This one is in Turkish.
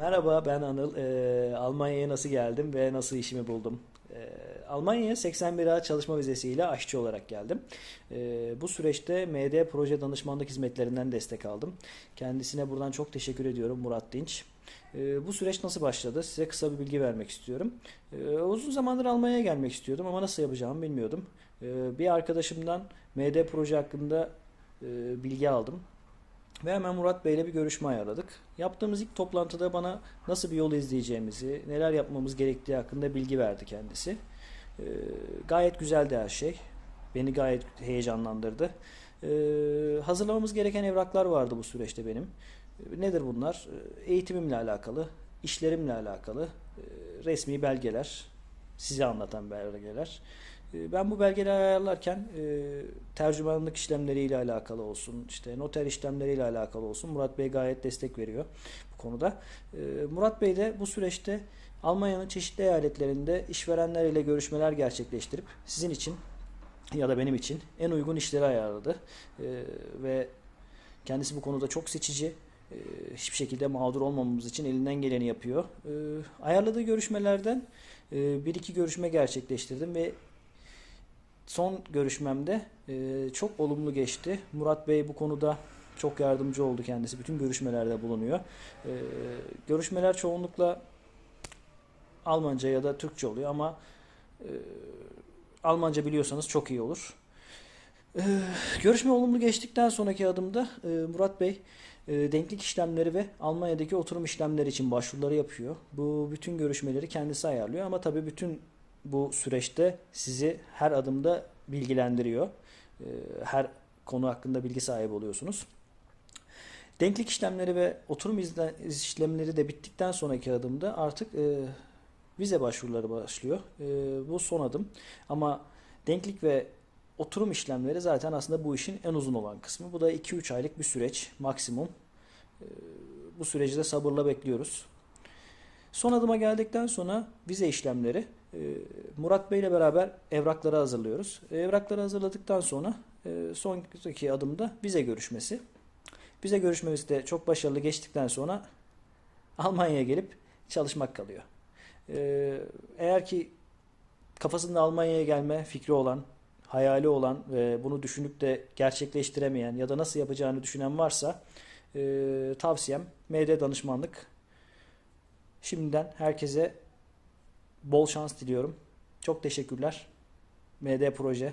Merhaba ben Anıl. Ee, Almanya'ya nasıl geldim ve nasıl işimi buldum? Ee, Almanya'ya 81A çalışma vizesiyle aşçı olarak geldim. Ee, bu süreçte MD proje danışmanlık hizmetlerinden destek aldım. Kendisine buradan çok teşekkür ediyorum Murat Dinç. Ee, bu süreç nasıl başladı? Size kısa bir bilgi vermek istiyorum. Ee, uzun zamandır Almanya'ya gelmek istiyordum ama nasıl yapacağımı bilmiyordum. Ee, bir arkadaşımdan MD proje hakkında e, bilgi aldım. Ve hemen Murat Bey'le bir görüşme ayarladık. Yaptığımız ilk toplantıda bana nasıl bir yol izleyeceğimizi, neler yapmamız gerektiği hakkında bilgi verdi kendisi. Ee, gayet güzeldi her şey. Beni gayet heyecanlandırdı. Ee, hazırlamamız gereken evraklar vardı bu süreçte benim. Ee, nedir bunlar? Ee, Eğitimimle alakalı, işlerimle alakalı, e, resmi belgeler, size anlatan belgeler. E, Ben bu belgeleri ayarlarken e, tercümanlık işlemleriyle alakalı olsun, işte noter işlemleriyle alakalı olsun Murat Bey gayet destek veriyor bu konuda. E, Murat Bey de bu süreçte Almanya'nın çeşitli eyaletlerinde işverenler ile görüşmeler gerçekleştirip sizin için ya da benim için en uygun işleri ayarladı. E, ve kendisi bu konuda çok seçici. E, hiçbir şekilde mağdur olmamamız için elinden geleni yapıyor. E, ayarladığı görüşmelerden e, bir iki görüşme gerçekleştirdim ve Son görüşmemde e, çok olumlu geçti. Murat Bey bu konuda çok yardımcı oldu kendisi. Bütün görüşmelerde bulunuyor. E, görüşmeler çoğunlukla Almanca ya da Türkçe oluyor ama e, Almanca biliyorsanız çok iyi olur. E, görüşme olumlu geçtikten sonraki adımda e, Murat Bey e, denklik işlemleri ve Almanya'daki oturum işlemleri için başvuruları yapıyor. Bu bütün görüşmeleri kendisi ayarlıyor ama tabii bütün bu süreçte sizi her adımda bilgilendiriyor. Ee, Her konu hakkında bilgi sahibi oluyorsunuz. Denklik işlemleri ve oturum işlemleri de bittikten sonraki adımda artık e, vize başvuruları başlıyor. E, bu son adım. Ama denklik ve oturum işlemleri zaten aslında bu işin en uzun olan kısmı. Bu da 2-3 aylık bir süreç maksimum. E, bu süreci de sabırla bekliyoruz. Son adıma geldikten sonra vize işlemleri. e, Murat Bey ile beraber evrakları hazırlıyoruz. Evrakları hazırladıktan sonra e, sonraki adımda vize görüşmesi. Vize görüşmesi de çok başarılı geçtikten sonra Almanya'ya gelip çalışmak kalıyor. E, Eğer ki kafasında Almanya'ya gelme fikri olan, hayali olan ve bunu düşünüp de gerçekleştiremeyen ya da nasıl yapacağını düşünen varsa e, tavsiyem MD danışmanlık. Şimdiden herkese bol şans diliyorum. Çok teşekkürler. MD Proje